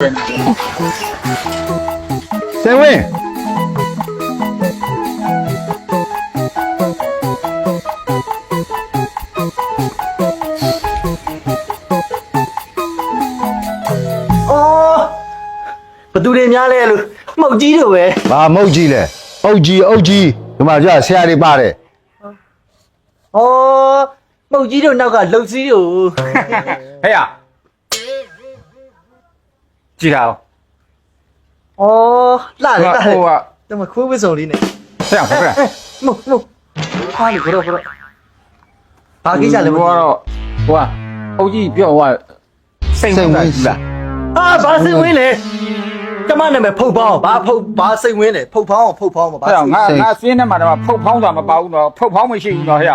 ဆယ်ဝင်းအော်ဘသူတွေများလဲလို့မှုတ်ကြီးတို့ပဲဘာမုတ်ကြီးလဲအုတ်ကြီးအုတ်ကြီးဒီမှာကြာဆရာတွေပါတယ်အော်မှုတ်ကြီးတို့နောက်ကလှုပ်စည်းတို့ဟဲ့ရ ကြည့်တာအော်လှတယ်လှတယ်ဟိုကတမခိုးဝစ်စုံလေးနဲ့ဟဲ့ရဟုတ်ကဲ့မှုတ်မှုတ်ဟာလေကတော့ကတော့ဘာကိစ္စလဲဟိုကတော့ဟိုကအုတ်ကြီးပြောဟိုကစိတ်ဝင်စားလားအာဘာစိတ်ဝင်လဲကျမနာမည်ဖုတ်ဖောင်းဘာဖုတ်ဘာစိတ်ဝင်လဲဖုတ်ဖောင်းဖုတ်ဖောင်းဘာဟဲ့ရငါငါစင်းထဲမှာတော့ဖုတ်ဖောင်းဆိုတာမပါဘူးနော်ဖုတ်ဖောင်းမရှိဘူးနော်ဟဲ့ရ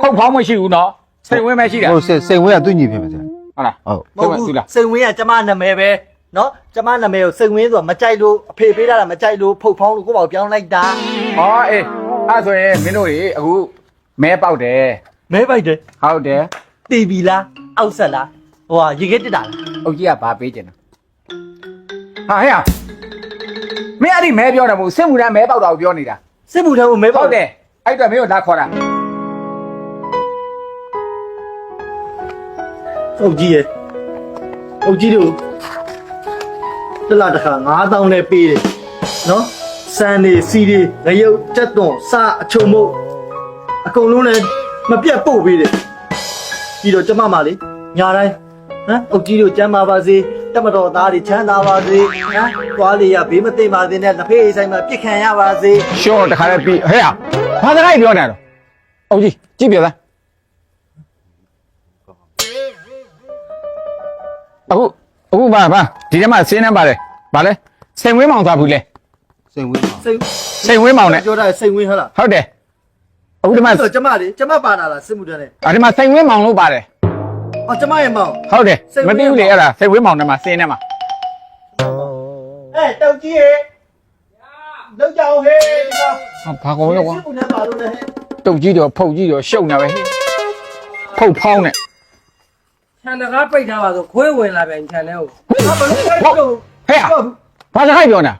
ဖုတ်ဖောင်းမရှိဘူးနော်စိတ်ဝင်မရှိတာဟိုစိတ်စိတ်ဝင်းကသူ့ညီဖြစ်မယ်ဆရာဟုတ်လားဟုတ်မဟုတ်သူဘူးလားစိတ်ဝင်ကကျမနာမည်ပဲ နော်ကျမနာမည်ကိုစိတ်ဝင်ဆိုတာမကြိုက်လို့အဖေပေးတာမကြိုက်လို့ဖုတ်ဖောင်းလို့ကိုယ့်ဘာကိုပြောင်းလိုက်တာဟောအေးအဲ့ဆိုရင်မင်းတို့တွေအခုမဲပေါက်တယ်မဲပိုက်တယ်ဟုတ်တယ်တီဗီလားအောက်ဆက်လားဟိုဟာရေခဲတက်တာလားအုတ်ကြီးကဘာပေးကျင်လဲဟာဟဲ့ရမင်းအဲ့ဒီမဲပြောတယ်မဟုတ်စစ်မှုထမ်းမဲပေါက်တာကိုပြောနေတာစစ်မှုထမ်းကိုမဲပိုဟုက်တ်တယ်အဲ့အတွက်မင်းတို့လာခေါ်တာဟုတ်ကြီးရဲ့ဟုတ်ကြီးတို့ တစ်လားတစ်ခါ9000နဲ့ပေးတယ်နော်စံနေစီတွေငရုတ်ကြက်သွန်စအချုံမုတ်အကုန်လုံးလည်းမပြတ်ပို့ပေးတယ်ပြီးတော့ကျမမလေးညာတိုင်းဟမ်ဟုတ်ကြီးတို့ကျမ်းပါပါစေတမတော်သားတွေချမ်းသာပါစေဟမ်သွားလေရဘေးမသိပါစေနဲ့လက်ဖေးအိမ်ဆိုင်မှာပြစ်ခံရပါစေရှော့တခါလေးပြီးဟဲ့ဘာစကားပြောနေတော့အုတ်ကြီးကြည့်ပြသားအခု အခုဘာဘာဒီထဲမှာစင်းနေပါလေဘာလဲစိန်ဝင်းမောင်သွားဘူးလေစိတ်ဝင်းပါစိတ်စိန်ဝင်းမောင်နဲ့ပြောတာစိတ်ဝင်ဟလားဟုတ်တယ်အခုဒီမှာဆိုတော့ကျမလေးကျမပါလာလားစစ်မှုထမ်းနဲ့အဒီမှာစိန်ဝင်းမောင်လို့ပါတယ်အော်ကျမရဲ့မောင်ဟုတ်တယ်စိန်ဝမင်းသိဘူးလေအဲ့ဒါစိန်ဝင်းမောင်နဲ့မှာစင်းနေမှာအဲတောက်ကြီးရေလောက်ကြအောင်ဟေးဒီကောင်ဘာကောင်ရောကွာစစ်မှုထမ်းပါလို့လည်းဟဲ့တုတ်ကြီးတော့ဖုတ်ကြီးတော့ရှုပ်နေပဲဖုတ်ဖောင်းနဲ့ ခြံတကားပိတ်ထားပါဆိုခွဲဝင်လာပြန်ခြံထဲကိုဟာဘလို့လဲလို့ဟဲ့ဘာစကားပြောနေတာ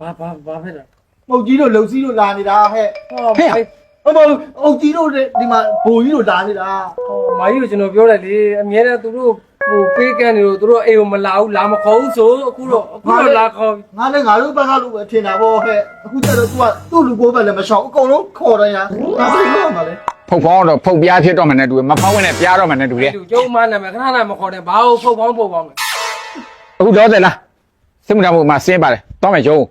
ဘာဘာဘာဖြစ်တာမုတ်ကြီးတို့လုံစည်းတို့လာနေတာဟဲ့ဟောဟဲ့အမဟုတ်အုတ်ကြီးတို့ဒီမှာဘိုလ်ကြီးတို့လာနေတာမာကြီးကိုကျွန်တော်ပြောလိုက်လေအမြဲတမ်းသူတို့ဟိုပေးကန်နေလို့သူတို့အိမ်ကိုမလာဘူးလာမခေါ်ဘူးဆိုအခုတော့အခုတော့လာခေါ်ငါလည်းငါတို့ဘက်ကလို့ပဲထင်တာပေါ့ဟဲ့အခုကျတော့ तू ကသူ့လူကိုပဲလည်းမရှောင်အကုန်လုံးခေါ်တယ်ညာဘာလို့လဲမလဲ ဖုတ်ဖောင်းတော့ဖုတ်ပြားဖြစ်တော့မှနဲ့တူတယ်မဖောင်းဝင်နဲ့ပြားတော့မှနဲ့တူတယ်လူကျုံမနာမယ်ခဏခဏမခေါ်နဲ့ဘာလို့ဖုတ်ပေါင်းဖုတ်ပေါင်းမယ်အခုတော့တယ်လားစစ်မှုထမ်းဖို့မှာစင်းပါတယ်တော့မယ်ကျုံး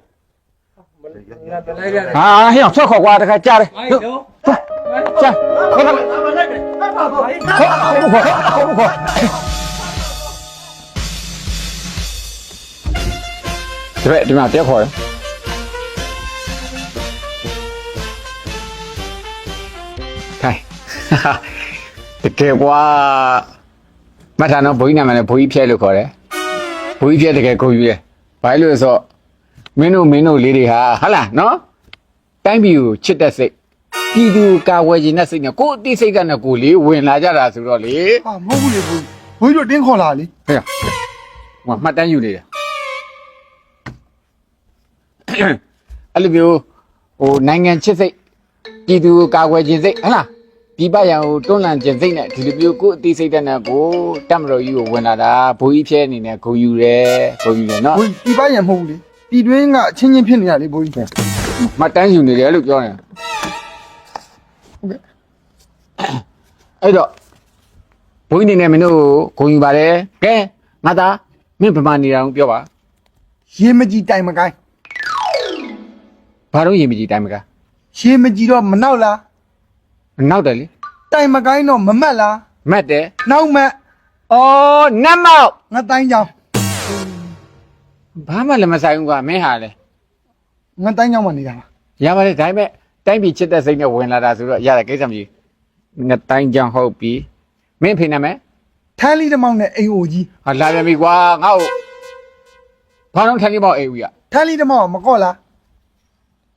ဘယ်လိုက်ရတယ်ဟာဟဲ့ဆွတ်ခေါ်ကွာတခါကြားတယ်မိုင်းတော့ကြားခေါ်တော့အမလိုက်မယ်အဖဖခေါ်ခေါ်ခေါ်ခေါ်ဒီဒီမှာတက်ခေါ်တယ် တကယ်ကွာမထာနော်ဘိုးကြီးနာမည်နဲ့ဘိုးကြီးဖြဲလို့ခေါ်တယ်ဘိုးကြီးဖြဲတကယ်ကိုယူတယ်ဘာလို့လဲဆိုတော့မင်းတို့မင်းတို့လေးတွေဟာဟာလားနော်တိုင်းပြည်ကိုချစ်တဲ့စိတ်ပြည်သူကာဝယ်ခြင်းတဲ့စိတ်နဲ့ကိုယ်အသိစိတ်ကနဲ့ကိုယ်လေးဝင်လာကြတာဆိုတော့လေဟာမဟုတ်ဘူးလေဘူးဘုန်းကြီးတို့တင်းခေါ်လာလေဟဲ့ဟိုမှတ်တမ်းယူနေတယ်အဲ့လိုမျိုးဟိုနိုင်ငံချစ်စိတ်ပြည်သူကာကွယ်ခြင်းစိတ်ဟဟလား ပြည်ပရန်ကိုတွန်းလှန်ခြင်းစိတ်နဲ့ဒီလိုမျိုးကိုယ်အသိစိတ်တဲ့နဲ့ကိုတက်မတော်ကြီးကိုဝင်လာတာဘိုးကြီးဖြဲအနေနဲ့ဂုံယူတယ်ဂုံယူတယ်နော်ဘိုးကြီးဒီပိုင်းရမဟုတ်ဘူးလေပြည်တွင်းကအချင်းချင်းဖြစ်နေရလေဘိုးကြီးမှတ်တမ်းယူနေတယ်လို့ပြောနေတာအဲ့တော့ဘိုးကြီးအနေနဲ့မင်းတို့ကိုဂုံယူပါတယ်ကဲငါသားမင်းဗမာနေအောင်ပြောပါရေမကြီးတိုင်မကိုင်းဘာလို့ရင်မကြည့်တိုင်းမကရေမကြီးတော့မနောက်လား နောက်တယ်လေတိုင်မကိုင်းတော့မမတ်လားမတ်တယ်နောက်မတ်အော်နတ်မောက်ငါတိုင်းကြောင်ဘာမှလည်းမဆိုင်ဘူးကွာမင်းဟာလေငါတိုင်းကြောင်မှနေတာပါရပါတယ်ဒါပေမဲ့တိုင်းပြည်ချစ်တဲ့စိတ်နဲ့ဝင်လာတာဆိုတော့ရတယ်ကိစ္စမရှိဘူးငါတိုင်းကြောင်ဟုတ်ပြီမင်းဖေနာမယ်ထန်းလီတမောင်နဲ့အိမ်အိုကြီးဟာလာပြန်ပြီကွာငါ့ကိုဘာလို့ထိုင်နေပေါ့အေးဦးရထန်းလီတမောင်ကမကော့လား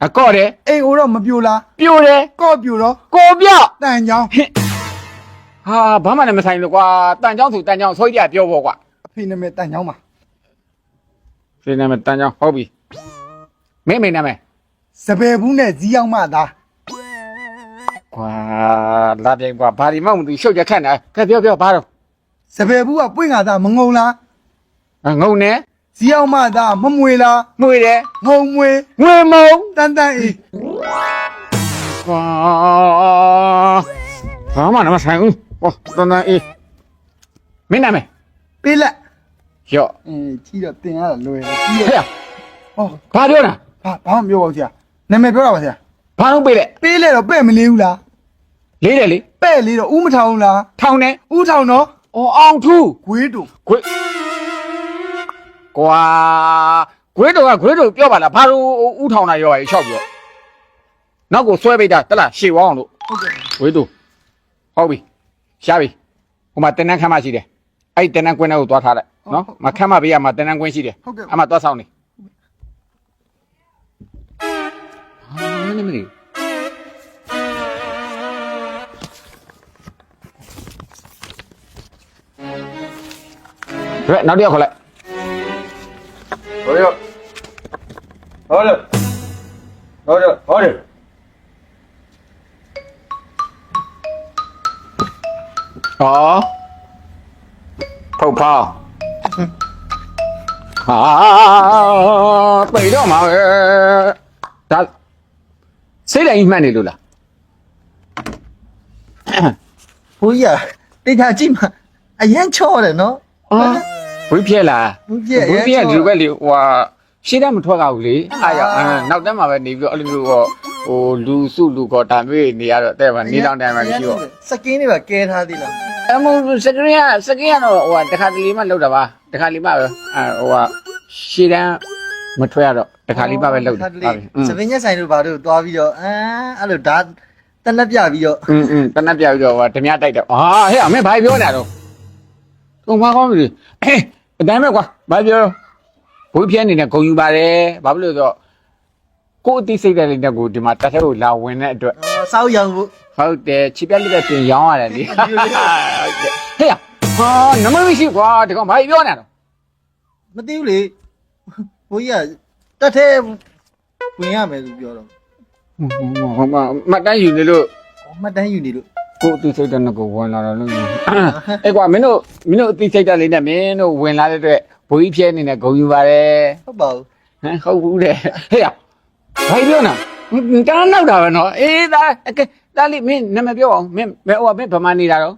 အကော့တယ်အိမ်အိုတော့မပြိုလားပြိုတယ်ကော့ပြိုတော့ကိုပြော့တန်ကြောင်ဟာဘာမှလည်းမဆိုင်လို့ကွာတန်ကြောင်သူတန်ကြောင်ဆွဲကြပြောပေါ့ကွာအဖေနာမည်တန်ကြောင်ပါဖေနာမည်တန်းချောင်းဟုတ်ပြီမင်းမိန်နာမည်စပယ်ဘူးနဲ့ဇီးအောင်မသားကွာလာပြိုင်ကွာဘာဒီမှမသိရှုပ်ချက်ခန့်နေကဲပြောပြောဘာတော့စပယ်ဘူးကပွင့်ငါသားမငုံလားငုံနေ ဇီးအောင်မသားမမွေလားငွေတယ်ငုံမွေငွေမုံတန်တန်အေးကွာဘာမှမဆိုင်ဘူးဟောတန်းတန်းအေးမင်းနာမည်ပေးလက်ရော့အေးကြီးတော့တင်ရတာလွယ်တယ်ကြီးဟဲ့တော့ဟောဘာပြောတာဘာဘာမှမပြောပါဘူးဆရာနာမည်ပြောတာပါဆရာဘာလို့ပေးလဲပေးလက်တော့ပဲ့မလေးဘူးလားလေးတယ်လေပဲ့လေးတော့ဥမထောင်ဘူးလားထောင်းနေဥထောင်တော့အော်အောင်ထူးဂွေးတုံခွေ ကွာခွေးတော်ကခွေးတော်ပြောပါလားဘာလို့ဥထောင်တာရောရချောက်ပြောနောက်ကိုဆွဲပိတ်တာတက်လားရှေ့ဝအောင်လို့ဟုတ်ကဲ့ခွေးတော်ဟုတ်ပြီရှားပြီဟိုမှာတင်တန်းခမ်းမရှိတယ်အဲ့ဒီတင်တန်းကွင်းထဲကိုသွားထားလိုက်နော်မခမ်းမပေးရမှာတင်တန်းကွင်းရှိတယ်ဟုတ်ကဲ့အမှသွားဆောင်နေဟာနေမလေးရဲနောက်တစ်ယောက်ခေါ်လိုက် ဟောရဟောရဟောရอ๋อဖုတ်ဖောင်းဟာပိတ်တော့မှာပဲဒါစိတ်တိုင်းမှတ်နေလို့လားဘိုးကြီးကတိတ်ချကြည့်မှာအရန်ချော့တယ်နော်အော်ဝိပြက်လားဘိုးကြီးကဝိပြက်ဒီလိုပဲလေဟိုဟာ ရှေ့တက်မထွက်ကြဘူးလေအားရနောက်တက်မှာပဲနေပြီးတော့အဲ့လိုမျိုးတော့ဟိုလူစုလူခေါ်တာမျိုးနေရတော့တဲ့မှာနေတော့တိုင်မှာရှိတော့စကင်းတွေပါကဲထားသေးလားအမုံစကင်းကစကင်းကတော့ဟိုတခါတလေမှလောက်တာပါတခါလေးမှပဲအဲဟိုကရှေ့တန်းမထွက်ရတော့တခါလေးမှပဲလောက်တာစပင်းညက်ဆိုင်တို့ဘာတို့သွားပြီးတော့အဲအဲ့လိုဒါတနက်ပြပြီးတော့อืมတနက်ပြပြီးတော့ဟိုဓမြတိုက်တော့ဟာဟဲ့အမေဘာပြောနေတာတော့ကုန်မကောင်းပြီအဲအတိုင်းပဲကွာဘာပြောတော့ ဘိုးပြဲနေနဲ့ဂုံယူပါတယ်ဘာဖြစ်လို့လဲဆိုတော့ကိုယ်အသိစိတ်တဲ့လေးနဲ့ကိုဒီမှာတက်ထဲကိုလာဝင်တဲ့အတွက်စောက်ရောင်ဖို့ဟုတ်တယ်ချစ်ပြက်လက်တဲ့ပြင်ရောင်းရတယ်လေဟုတ်တယ်ဟဲ့ဟာနမမရှိကွာဒီကောင်ဘာပြောနေတာတော့မသိဘူးလေဘိုးကြီးကတက်သေးဝင်ရမယ်လို့ပြောတော့ဟိုမှာမတန်းယူနေလို့မှတ်တမ်းယူနေလို့ကိုယ်အသိစိတ်တဲ့နဲ့ကိုဝင်လာတော့လို့အဲ့ကွာမင်းတို့မင်းတို့အသိစိတ်တဲ့လေးနဲ့မင်းတို့ဝင်လာတဲ့အတွက် ဘိုးကြီးပြဲနေနဲ့ဂုံယူပါတယ်ဟုတ်ပါဘူးဟမ်ဟုတ်ဘူးတဲ့ဟေ့ရဘာပြောနာတန်းနောက်တာပဲနော်အေးဒါကဲဒါလေးမင်းနာမည်ပြောအောင်မင်းမဟိုကမင်းဗမာနေတာတော့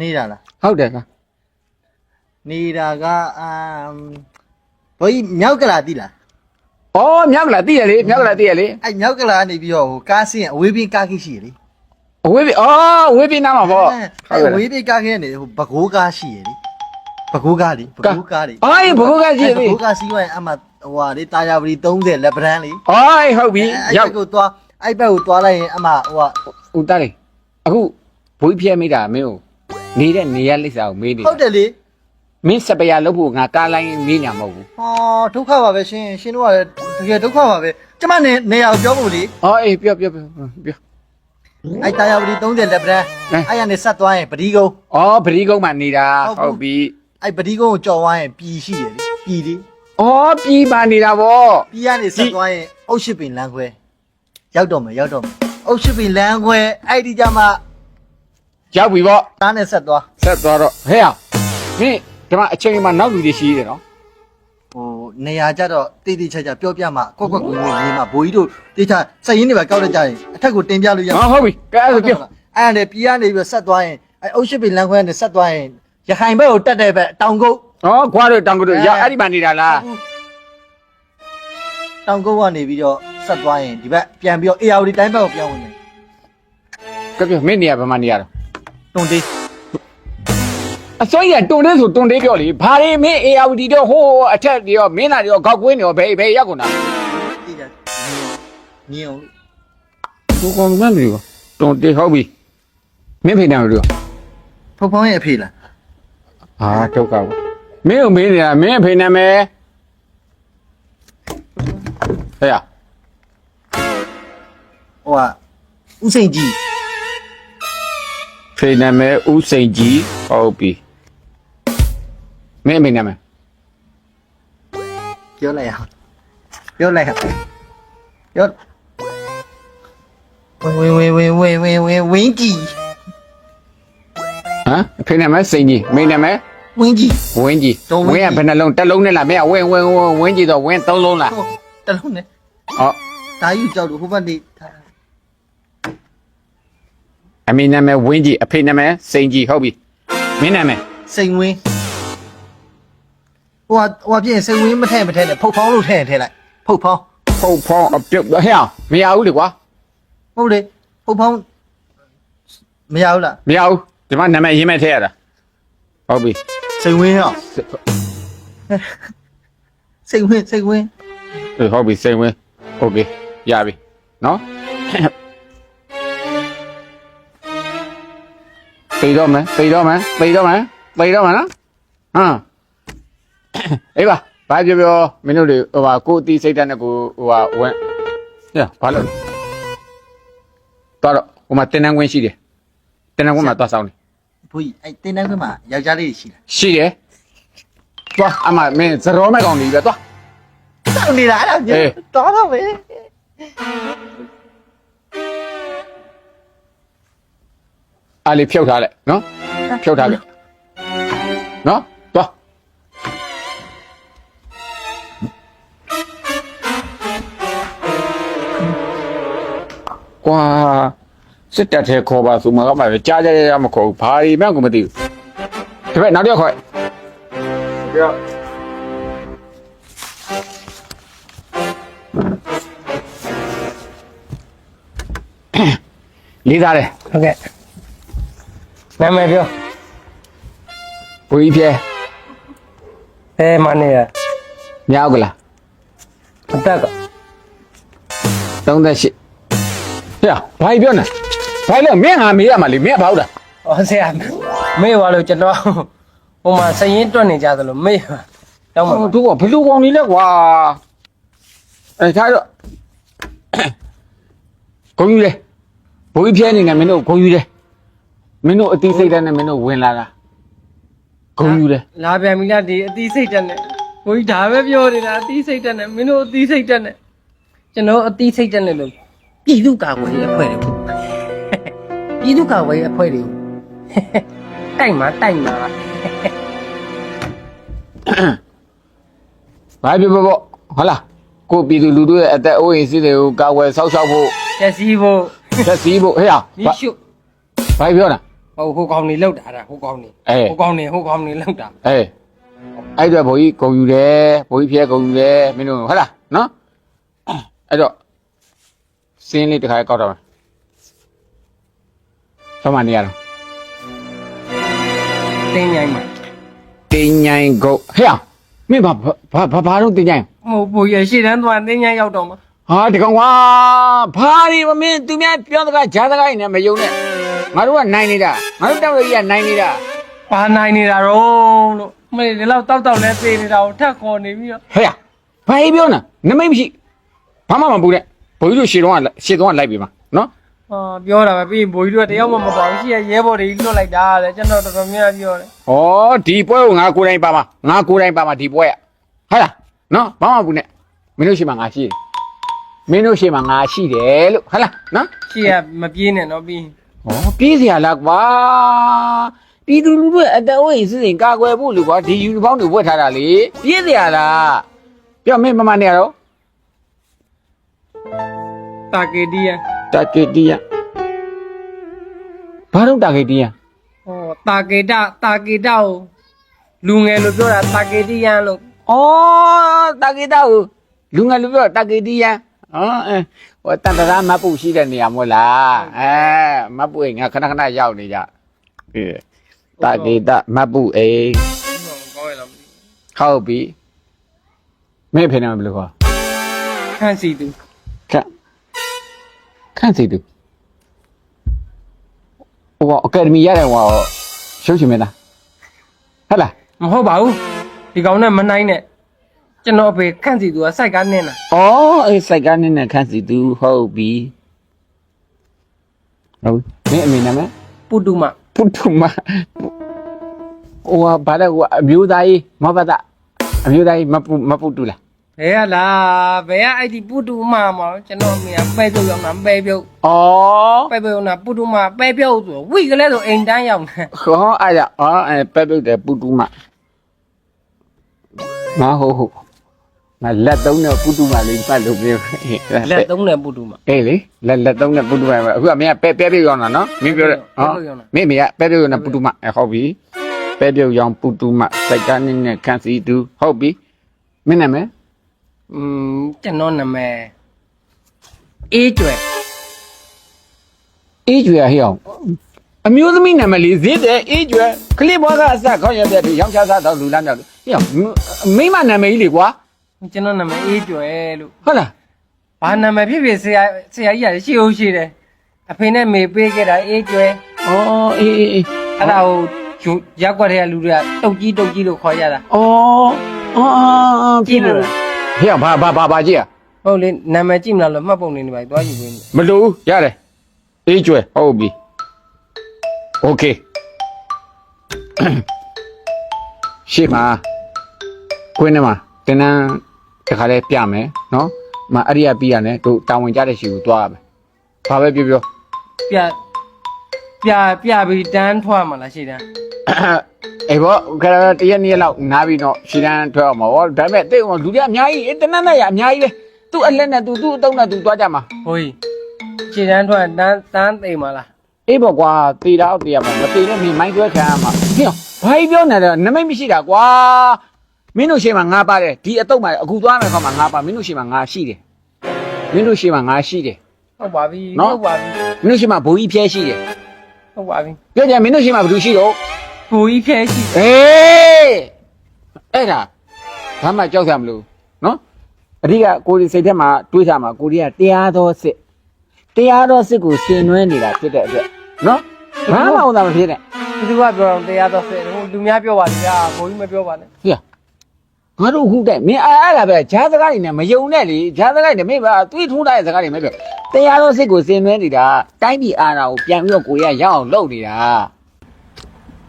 နေတာလားဟုတ်တယ်ကနေတာကအမ်ဘိုးကြီးမြောက်ကလာတိလားဩမြောက်ကလာသိရလေမြောက်ကလာသိရလေအဲ့မြောက်ကလာကနေပြီးတော့ဟိုကားစင်းအဝေးပြင်းကားခိရှိရလေအဝေးပြီဩအဝေးပြီနားမှာပေါ့အဲ့အဝေးပြင်းကားခိကနေဟိုဘကိုးကားရှိရလေ ဘကိုးကားလေဘကိုးကားလေအေးဘဘကကြည့်ဘပြီကိုးကားစီးဝင်အမှဟိုဟာလေတာယာပလီ30လက်ပရန်လေအေးဟုတ်ပြီအဲ့ရောက်ဘက်ကိုသွားအဲ့ဘက်ကိုသွားလိုက်ရင်အမှဟိုဟာဦးတားလေအခုဘိုးကြီးပြဲမိတာမင်းကိုနေတဲ့နေရလိမ့်စာကိုမေးနေဟုတ်တယ်လေမင်းစပယ်ရလုပ်ဖို့ငါကားလိုင်းမေးညာမဟုတ်ဘူးဟောဒုက္ခပါပဲရှင်ရှင်တို့ကလည်းတကယ်ဒုက္ခပါပဲကျမနေနေရာကိုပြောဖို့လေအော်အေးပြောပြောပြောပြောအဲ့တာယာပလီ30လက်ပရန်ဟမ်အဲ့ရနေဆက်သွားရင်ပဒီကုန်းအော်ပရိကုန်းမှာနေတာဟုတ်ဘူးဟုတ်ပြီ အဲ့ပဒီကုန်းကိုကြော်သွားရင်ပြည်ရှိတယ်လေပြည်လေအော်ပြီးပါနေတာဗော ပြည်ကနေဆက်သွားရင်အုတ်ရှိပင်လမ်းခွဲရောက်တော့မယ်ရောက်တော့မယ်အုတ်ရှိပင်လမ်းခွဲအဲ့ဒီကြမှာရောက်ပြီဗောတားနဲ့ဆက်သွားဆက်သွားတော့ဟဲ့အောင်မင်းဒီမှာအချိန်မှာနောက်လူတွေရှိသေးတယ်နော်ဟိုနေရာကြတော့တိတိကျကျပြောပြမှာကွက်ကွက်ကွင်းကွင်းနေမှာဘိုးကြီးတို့တိကျစက်ရင်းတွေပဲကောက်တတ်ကြရင်အထက်ကိုတင်ပြလို့ရ ဟောဟုတ်ပြီကဲအဲ့ဒါပြော အဲ့ဒါပြည်ကနေပြီးဆက်သွားရင်အဲ့အုတ်ရှိပင်လမ်းခွဲကနေဆက်သွားရင် ရခိုင်ဘက်ကိုတက်တဲ့ဘက်တောင်ကုတ်ဟောခွားတို့တောင်ကတို့ရအဲ့ဒီမှာနေတာလားတောင်ကုတ်ကနေပြီးတော့ဆက်သွားရင်ဒီဘက်ပြန်ပြီးတော့ AR တိုင်းဘက်ကိုပြန်ဝင်တယ်ကဲပြောမင်းနေရဘယ်မှာနေရတော့တွန်တေးအစိုးရတွန်သေးဆိုတွန်သေးပြောလေဘာတွေမင်း ARD တော့ဟိုးအထက်တွေရောမင်းလာတွေရောကောက်ကွင်းတွေရောဘယ်ဘယ်ရောက်ကုန်တာတိကျညင်အောင်ဘုကောင်မန်းတွေရောတွန်သေးဟုတ်ပြီမင်းဖိနေတယ်ရောဖုန်းဖုန်းရဲ့အဖေလား အာဒုက္ခပါမင်းကိုမေးနေတာမင်းအဖေနာမည်ဟဲ့ရဟိုကဥစိန်ကြီးဖေနာမည်ဦးစိန်ကြီးဟုတ်ပြီမင်းအမေနာမည်ပြောလိုက်အောင်ပြောလိုက်အောင်ပြောဝင်းဝင်းဝင်းဝင်းဝင်းဝင်းဝင်းကြီးဟမ်အဖေနာမည်စိန်ကြီးမိန်းနာမည် ဝင်းကြီး ဝင်းကြီးတော့ဝဝင်းင်းကြီး ကဘယ်နှလုံးတစ်လုံးနဲ့လားမင်းကဝင်းဝင်းဝင်းဝင်းကြီးတော့ဝင်းသုံးလုံးလားဟုတ်တလုံးနဲ့ဟောဒါယူကြောက်လို့ဟိုဘက်နေထားတာအမေနာမည်ဝင်းကြီးအဖေနာမည်စိန်ကြီးဟုတ်ပြီမင်းနာမည်စိန်ဝင်းဟိုဟာဟိုဟာပြည့်စိန်ဝင်းမထဲမထဲနဲ့ဖုတ်ဖောင်းလို့ထဲရင်ထဲလိုက်ဖုတ်ဖောင်းဖုတ်ဖောင်းအပြုတ်ဟဲ့အောင်မရဘူးလေကွာဟုတ်လေဖုတ်ဖောင်းမရဘူးလားမရဘူးဒီမှာနာမည်ရေးမဲ့ထည့်ရတာဟုတ်ပြီ စိန်ဝင်းဟောစိန်ဝင်းစိန်ဝင်း အေးဟုတ်ပြီစိန်ဝင်းโอเคရပြီနော်ပြေတော့မယ်ပြေတော့မယ်ပြေတော့မယ်ပြေတော့မယ်နော်ဟမ်အေးပါဘာပြောပြောမင်းတို့တွေဟိုပါကိုယ်အတီးစိတ်ဓာတ်နဲ့ကိုဟိုပါဝမ်းဟဲ့ဘာလို့တော့တော့ဟိုမှာတင်တန်းခွင်းရှိတယ်တင်တန်းခွင်းမှာသွားဆောင်တယ် ဘိုးကြီးအဲ့တင်းတန်းခွင်းမှာယောက်ျားလေးတွေရှိလားရှိတယ်သွားအမမင်းဇရောမဲ့ကောင်ကြီးပဲသွားတောက်နေတာအဲ့ဒါအေးတော်တော့ပဲအားလေးဖြုတ်ထားလိုက်နော်ဖြုတ်ထားလိုက်နော်သွားကွာ စစ်တပ်ထဲခေါ်ပါဆိုမှကမှပဲကြားကြားကြားမခေါ်ဘူးဘာဒီမှကိုမသိဘူးဒီဘက်နောက်တစ်ယောက်ခေါ်ပြောလေးသားတယ်ဟုတ်ကဲ့နာမည်ပြောဘူကြီးပြဲဘယ်မှာနေရမြောက်ကလားအသက်က38ဟဲ့ဘာကြီးပြောနေ ဘာလဲမင်းငါမေးရမှာလေမင်းကဘာဟုတ်လားဩဆရာမေ့သွားလို့ကျွန်တော်ဟိုမှာစရင်တွက်နေကြသလိုမေ့ပါတော့မှာဟိုတို့ကဘလူကောင်ကြီးလဲကွာအဲထားတော့ဂုံယူလေဘူကြီးပြဲနေနေမင်းတို့ဂုံယူလေမင်းတို့အတိစိတ်တဲ့နဲ့မင်းတို့ဝင်လာတာဂုံယူလေလာပြန်ပြီလားဒီအသီးစိတ်တက်နဲ့ကိုကြီးဒါပဲပြောနေတာအသီးစိတ်တက်နဲ့မင်းတို့အသီးစိတ်တက်နဲ့ကျွန်တော်အသီးစိတ်တက်နဲ့လို့ပြည်သူ့ကာကွယ်ရေးအဖွဲ့တွေ ပြည်သူ့ကာကွယ်ရေးအဖွဲ့တွေတိုက်မှာတိုက်မှာဘာပြောပြောပေါ့ဟုတ်လားကိုပြည်သူလူတို့ရဲ့အသက်အိုးအိမ်စီးတွေကိုကာဝယ်ဆောက်ရှောက်ဖို့ကျက်စီဖို့သက်စီးဖို့ဟဲ့ဟာမိရှုဘာပြောတာဟိုဟိုကောင်နေလောက်တာဒါဟိုကောင်နေအေးဟိုကောင်နေဟိုကောင်နေလောက်တာအေးအဲ့တော့ဘိုးကြီးဂုံယူတယ်ဘိုးကြီးပြဲဂုံယူတယ်မင်းတို့ဟုတ်လားနော်အဲ့တော့စင်းလေးတစ်ခါကောက်တော့ ။ဘာမှနေရတော့တင်းညိုင်းမှာတင်ញိုင်ကုတ်ဟဲ့အောင်မင်းဘာဘာဘာဘာတော့တင်ញိုင်ဟိုပူရရှေ့တန်းသွားတင်းညိုင်းရောက်တော့မှာဟာဒီကောင်ကွာဘာတွေမမင်းသူများပြောတကားဂျားတကားနေမယုံနဲ့ငါတို့ကနိုင်နေတာငါတို့တောက်ရကြီးကနိုင်နေတာဘာနိုင်နေတာတော့လို့အမင်းဒီလောက်တောက်တောက်လဲပေးနေတာကိုထက်ခေါ်နေပြီးတော့ဟဲ့ရဘာကြီးပြောနေနမိတ်မရှိဘာမှမပူနဲ့ဘိုးကြီးတို့ရှေ့တော့ရှေ့တော့လိုက်ပြီပါနော် အာပြောတာပဲပြီးရင်ဘိုးကြီးတို့ကတယောက်မှမပါဘူးရှိရရဲဘော်တွေကြီးလွတ်လိုက်တာလေကျွန်တော်တော်တော်များများပြောတယ်ဩဒီပွဲကိုငါကိုယ်တိုင်ပါမှာငါကိုယ်တိုင်ပါမှာဒီပွဲကဟုတ်လားနော်ဘာမှမပူနဲ့မင်းတို့ရှေ့မှာငါရှိတယ်မင်းတို့ရှေ့မှာငါရှိတယ်လို့ဟုတ်လားနော်ရှိရမပြေးနဲ့တော့ပြီးရင်။ဩပြေးစရာလားကွာ။ပြည်သူလူထုရဲ့အတအဝိစစဉ်ကာကွယ်ဖို့လူကွာဒီယူနီဖောင်းတွေဝတ်ထားတာလေ။ပြေးစရာလား။ပြောမင်းမမနေရတော့တာကေတီယ တာကေတီယဘာတော့တာကေတီယဟောတာကေတတာကေတကိုလူငယ်လို့ပြောတာတာကေတီယလို့။ဩတာကေတာကိုလူငယ်လူပြောတာကေတီယ။ဩအဲဟိုတန်တရာမတ်ပုရှိတဲ့နေရာမို့လား။အဲမတ်ပုအိမ်ငါခဏခဏရောက်နေကြ။အေးတာကေတာမတ်ပုအိမ်ကောင်းရလားဟုတ်ပြီ။မင်းဖေနေမဘယ်လိုခေါ်ခန့်စီသူခန့် ခန့်စီသူဟိုအကယ်ဒမီရတယ်ဟိုရှုပ်ရှင်မင်းလားဟဲ့လားမဟုတ်ပါဘူးဒီကောင်နဲ့မနိုင်နဲ့ကျွန်တော်အဖေခန့်စီသူကစိုက်ကားနင်းတာဩအေးစိုက်ကနေနဲ့ခန့်စီသူဟုတ်ပြီဟုတ်မင်းအမေနာမည်ပုတုမပုထုမဟိုဘာလဲဟိုအမျိုးသားကြီးမဘတ်တာအမျိုးသားကြီးမပုမပုတူလား ဘယ်ကလားဘယ်ကအဲ့ဒီပုတုမမှာကျွန်တော်အမေကပဲပြုတ်ရောက်တာပဲပြုတ်ဩပဲပြုတ်ရောက်တာပုတုမပဲပြုတ်ဆိုဝိကလေးဆိုအိမ်တန်းရောက်နေခေါ်အားရအော်အဲပက်ပြုတ်တယ်ပုတုမမဟုတ်ဟုတ်ငါလက်သုံးတဲ့ပုတုမလေးပတ်လို့ပြောလက်သုံးတဲ့ပုတုမအေးလေလက်လက်သုံးတဲ့ပုတုမအခုကမင်းကပဲပဲပြုတ်ရောက်တာနော်မင်းပြောတယ်ဟောမင်းမရပဲပြုတ်ရောက်တဲ့ပုတုမအဲဟုတ်ပြီပဲပြုတ်ရောက်ပုတုမစိတ်ကနေနဲ့ခန်းစီတူဟုတ်ပြီမင်းနာမည် อืมကျွန်တော်နာမည်အေးကျွယ်အေးကျွယ်ဟဲ့အောင်အမျိုးသမီးနာမည်လေးဈေးတယ်အေးကျွယ်ခလစ်ဘွားကအဆက်ခေါင်းရတဲ့ဒီရောင်းချစားတော့လူလမ်းမြောက်လို့ဟဲ့အောင်မိမနာမည်ကြီးလေကွာကျွန်တော်နာမည်အေးကျွယ်လို့ဟုတ်လားဘာနာမည်ဖြစ်ဖြစ်ဆရာဆရာကြီးကရှိအောင်ရှိတယ်အဖေနဲ့မေပေးခဲ့တာအေးကျွယ်ဩအေးအေးအေးအဲ့ဒါကိုဂျိုရက်ကွက်ထဲကလူတွေကတုတ်ကြီးတုတ်ကြီးလို့ခေါ်ရတာဩအော်အော်ကြည့်လို့လား ဟဲ့ဘာဘာဘာဘာကြည့်อ่ะ ဟုတ်လေနာမည်ကြည့်မလားလို့မှတ်ပုံနေနေပါသွားယူပေးမယ် မလို့ရတယ်အေးကျွဲဟုတ်ပြီโอเคရှေ့မှာကွင်းထဲမှာတင်းတန်းတခါလဲပြမယ်နော်မအဲ့ဒီကပြီးရတယ်တို့တာဝန်ကြတဲ့ရှီကိုတွားရမယ်ဘာပဲပြောပြော ပြ ပြပြပြီးတန်းထွားမှာလားရှေ့တန်းအေးဘောခရတရက်နေ့လောက်နားပြီးတော့ရှီတန်းထွက်အောင်ပါဗောဒါပေမဲ့တိတ်အောင်လူတွေအများကြီးတနန်းနဲ့ရအများကြီးပဲသူ့အလက်နဲ့သူသူ့အတုံးနဲ့သူတွားကြမှာဟိုကြီးရှေ့တန်းထွားတန်းတန်းသိမ်မှာလားအေးပေါ့ကွာတေတာအောင်တေရမှာမတေနဲ့မိမိုင်းတွဲခံရမှာဟင်းဘာကြီးပြောနေတယ်နမိတ်မရှိတာကွာမင်းတို့ရှိမှငါပါတယ်ဒီအတုပ်မှာအခုသွားမယ်ခေါမှာငါပါမင်းတို့ရှိမှငါရှိတယ်မင်းတို့ရှိမှငါရှိတယ်ဟုတ်ပါပြီနော်ဟုတ်ပါပြီမင်းတို့ရှိမှဘိုးကြီးဖျဲရှိတယ် ဟုတ်ပါပြီပြောကြမင်းတို့ရှိမှဘာလို့ရှိတော့ဟိုကြီးဖျဲရှိအေးအဲ့ဒါဘာမှကြောက်စရာမလိုနော်အဓိကကိုဒီစိတ်ထဲမှာတွေးစားမှာကိုဒီကတရားတော်စစ်တရားတော်စစ်ကိုဆင်နွှဲနေတာဖြစ်တဲ့အတွက်နော်ဘာမှဥသာမဖြစ်နဲ့ ဘယ်သူကပြောတော့တရားတော်ဆယ်ဟိုလူများပြောပါလေဗျာဘိုးကြီးမပြောပါနဲ့ ဟေ့ ငါတို့ခုတဲ့မင်းအားအားလာပဲဂျားစကားတွေနဲ့မယုံနဲ့လေဂျားစကားတွေနဲ့မင်းပါသွေးထိုးထားတဲ့စကားတွေမပြောတရားတော်စစ်ကိုဆင်နွှဲနေတာတိုင်းပြည်အာဏာကိုပြန်ပြီးတော့ကိုရရအောင်လုပ်နေတာ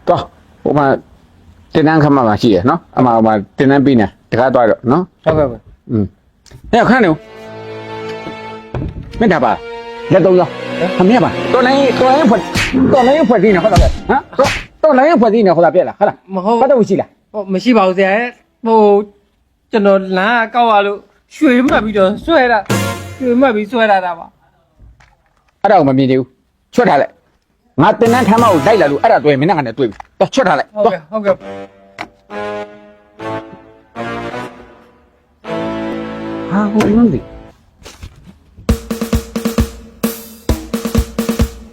တော့ဟိုမှာတင်တန်းခမမှာရှိရနော်အမှဟိုမှာတင်တန်းပြီးနေတကားသွားတော့နော်ဟုတ်ကဲ့ပါอืมဟဲ့ခဏနေမင်းတာပါလက်တော့ရောခမရပါတော်လိုင်းတော်လိုင်းဖွက်တော်လိုင်းဖွက်ဒီနေဟုတ်လားဟမ်တော်လိုင်းဖွက်ဒီနေဟုတ်လားပြက်လားဟုတ်လားမဟုတ်ဘာတော့ရှိလားဟိုမရှိပါဘူးဆရာ ဟိုကျွန်တော်လမ်းကောက်ရလို့ရွှေမှတ်ပြီးတော့ဆွဲတာရွှေမှတ်ပြီးဆွဲတာတာပါအဲ့ဒါကိုမမြင်သေးဘူးချွတ်ထားလိုက်ငါတင်တန်းထမ်းမကိုလိုက်လာလို့အဲ့ဒါတွေ့မင်းနဲ့ကနေတွေ့ပြီတော့ချွတ်ထားလိုက်ဟုတ်ကဲ့ဟုတ်ကဲ့ဟာဟိုနုံးဒီ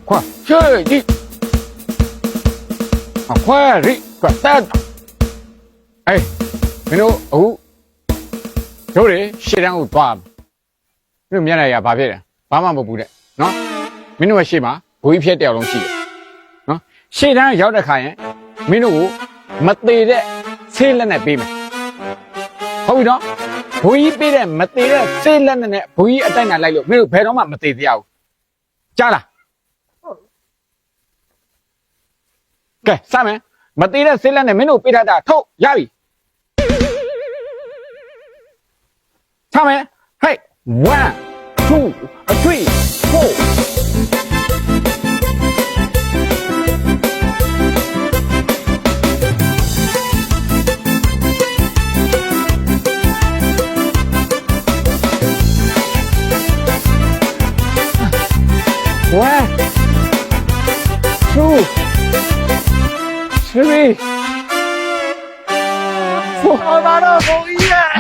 ခွာချေဒီအခွာရီကတ်တအေး မင်းတို့အခုတို့ရရှေ့တန်းကိုသွားမင်းတို့မျက်နှာရဘာဖြစ်လဲဘာမှမဟုတ်ဘူးတဲ့နော်မင်းတို့ရဲ့ရှေ့မှာဘိုးကြီးဖြစ်တဲ့အောင်လုံးရှိတယ်နော်ရှေ့တန်းရောက်တဲ့ခါရင်မင်းတို့ကိုမသေးတဲ့ဆေးလက်နဲ့ပေးမယ်ဟုတ်ပြီနော်ဘိုးကြီးပေးတဲ့မသေးတဲ့ဆေးလက်နဲ့ဘိုးကြီးအတိုက်နာလိုက်လို့မင်းတို့ဘယ်တော့မှမသေးသေးရဘူးကြားလားကဲစမယ်မသေးတဲ့ဆေးလက်နဲ့မင်းတို့ပေးထားတာထုတ်ရပြီ စမယ်ဟေး1 2 3 41 2 3 4ဟောပါတော့ဘိုးကြီးရဲ့